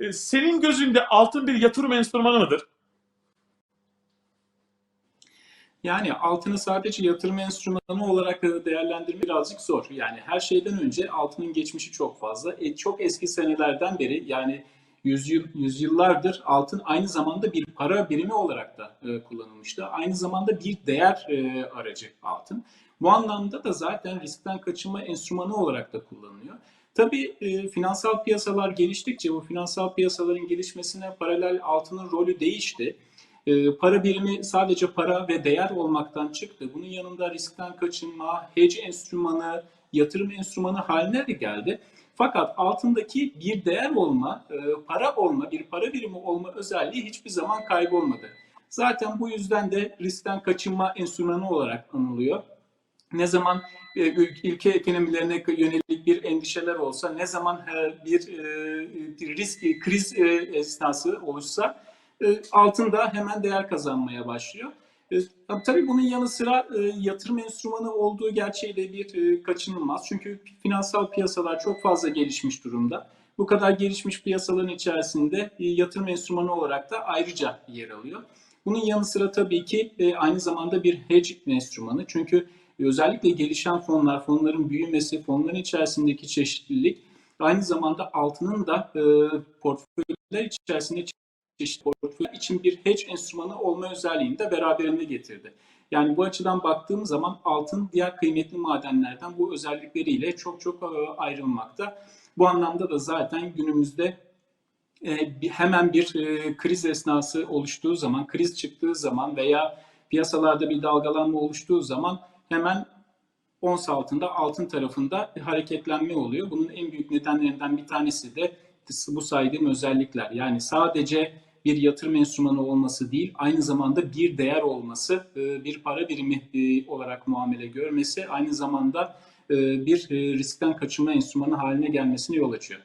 e, senin gözünde altın bir yatırım enstrümanı mıdır? Yani altını sadece yatırım enstrümanı olarak da değerlendirmek birazcık zor. Yani her şeyden önce altının geçmişi çok fazla. E, çok eski senelerden beri yani yüzyıl, yüzyıllardır altın aynı zamanda bir para birimi olarak da e, kullanılmıştı. Aynı zamanda bir değer e, aracı altın. Bu anlamda da zaten riskten kaçınma enstrümanı olarak da kullanılıyor. Tabii e, finansal piyasalar geliştikçe bu finansal piyasaların gelişmesine paralel altının rolü değişti. E, para birimi sadece para ve değer olmaktan çıktı. Bunun yanında riskten kaçınma, hedge enstrümanı, yatırım enstrümanı haline de geldi. Fakat altındaki bir değer olma, e, para olma, bir para birimi olma özelliği hiçbir zaman kaybolmadı. Zaten bu yüzden de riskten kaçınma enstrümanı olarak anılıyor. Ne zaman e, ülke ekonomilerine yönelik bir endişeler olsa, ne zaman e, bir risk, kriz e, esnası oluşsa altın da hemen değer kazanmaya başlıyor. Tabii bunun yanı sıra yatırım enstrümanı olduğu gerçeği de bir kaçınılmaz. Çünkü finansal piyasalar çok fazla gelişmiş durumda. Bu kadar gelişmiş piyasaların içerisinde yatırım enstrümanı olarak da ayrıca yer alıyor. Bunun yanı sıra tabii ki aynı zamanda bir hedge enstrümanı. Çünkü özellikle gelişen fonlar, fonların büyümesi, fonların içerisindeki çeşitlilik aynı zamanda altının da e, portföyler içerisinde çeşitli portföy için bir hedge enstrümanı olma özelliğini de beraberinde getirdi. Yani bu açıdan baktığım zaman altın diğer kıymetli madenlerden bu özellikleriyle çok çok e, ayrılmakta. Bu anlamda da zaten günümüzde e, hemen bir e, kriz esnası oluştuğu zaman, kriz çıktığı zaman veya piyasalarda bir dalgalanma oluştuğu zaman hemen ons altında altın tarafında hareketlenme oluyor. Bunun en büyük nedenlerinden bir tanesi de bu saydığım özellikler. Yani sadece bir yatırım enstrümanı olması değil, aynı zamanda bir değer olması, bir para birimi olarak muamele görmesi, aynı zamanda bir riskten kaçınma enstrümanı haline gelmesine yol açıyor.